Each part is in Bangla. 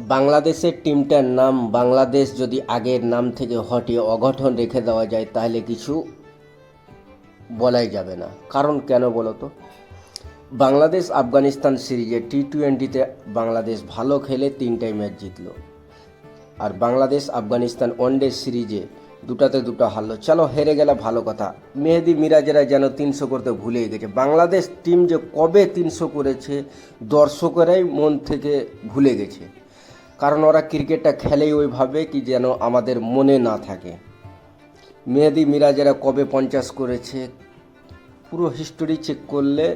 বাংলাদেশের টিমটার নাম বাংলাদেশ যদি আগের নাম থেকে হটিয়ে অঘটন রেখে দেওয়া যায়, তাহলে কিছু বলাই যাবে না। কারণ কেন বলো তো? বাংলাদেশ আফগানিস্তান সিরিজে টি টোয়েন্টিতে বাংলাদেশ ভালো খেলে তিনটাই ম্যাচ জিতলো। আর বাংলাদেশ আফগানিস্তান ওয়ানডে সিরিজে দুটাতে দুটো হারলো। চলো হেরে গেলে ভালো কথা। মেহেদি মিরাজেরা যেন তিনশো করতে ভুলে গেছে। বাংলাদেশ টিম যে কবে তিনশো করেছে, দর্শকেরাই মন থেকে ভুলে গেছে। কারণ ওরা ক্রিকেটটা খেলেই ওইভাবে কি যেন আমাদের মনে না থাকে। মেহেদি মিরাজেরা কবে পঞ্চাশ করেছে, পুরো হিস্টোরি চেক করলে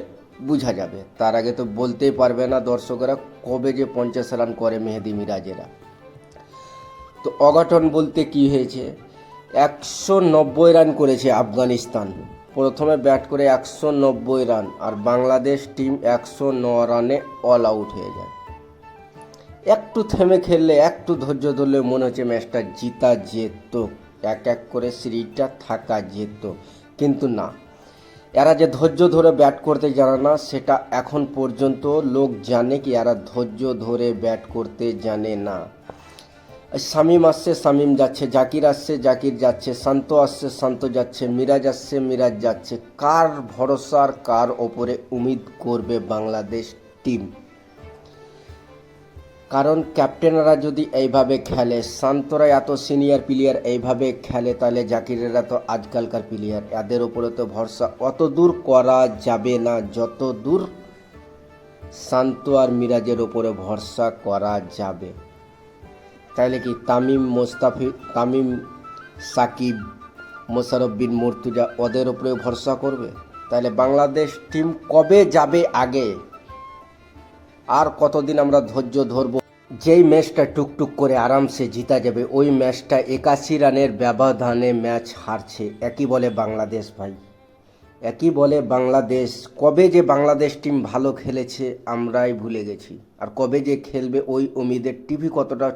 বোঝা যাবে। তার আগে তো বলতেই পারবে না দর্শকেরা কবে যে পঞ্চাশ রান করে মেহেদি মিরাজেরা। তো অঘটন বলতে কি হয়েছে? একশো নব্বই রান করেছে আফগানিস্তান। প্রথমে ব্যাট করে একশো নব্বই রান, আর বাংলাদেশ টিম একশো ন রানে অল আউট হয়ে যায়। একটু থেমে খেললে, একটু ধৈর্য ধরলে মনে হচ্ছে ম্যাচটা জিতা যেত। এক এক করে সিরিজটা থাকা যেত। কিন্তু না। এরা যে ধৈর্য ধরে ব্যাট করতে জানে না, সেটা এখন পর্যন্ত লোক জানে কি এরা ধৈর্য ধরে ব্যাট করতে জানে না। শামিম আসছে, শামিম যাচ্ছে, জাকির আসছে, জাকির যাচ্ছে, শান্ত আসছে, শান্ত যাচ্ছে, মিরাজ আসছে, মিরাজ যাচ্ছে। কার ভরসার, কার ওপরে উমিদ করবে বাংলাদেশ টিম? কারণ ক্যাপ্টেনরা যদি এইভাবে খেলে শান্তরা এত সিনিয়র প্লেয়ার এইভাবে খেলে, তাহলে জাকিরেরা তো আজকালকার প্লেয়ার এদের ওপরে তো ভরসা। অত দূর করা যাবে না। যত দূর শান্ত আর মিরাজের ওপরে ভরসা করা যাবে। তাইলে কি তামিম মোস্তাফি, তামিম সাকিব মোশারফ বিন মুর্তুজা ওদের উপরে ভরসা করবে? তাহলে বাংলাদেশ টিম কবে যাবে আগে? আর কতদিন আমরা ধৈর্য ধরবো? যেই ম্যাচটা টুকটুক করে আরামসে জিতা যাবে, ওই ম্যাচটা একাশি রানের ব্যবধানে ম্যাচ হারছে। একই বলে বাংলাদেশ ভাই। একই বলে বাংলাদেশ। কবে যে বাংলাদেশ টিম ভালো খেলেছে, আমরাই ভুলে গেছি। আর কবে যে খেলবে, ওই উমিদের টিভি কতটা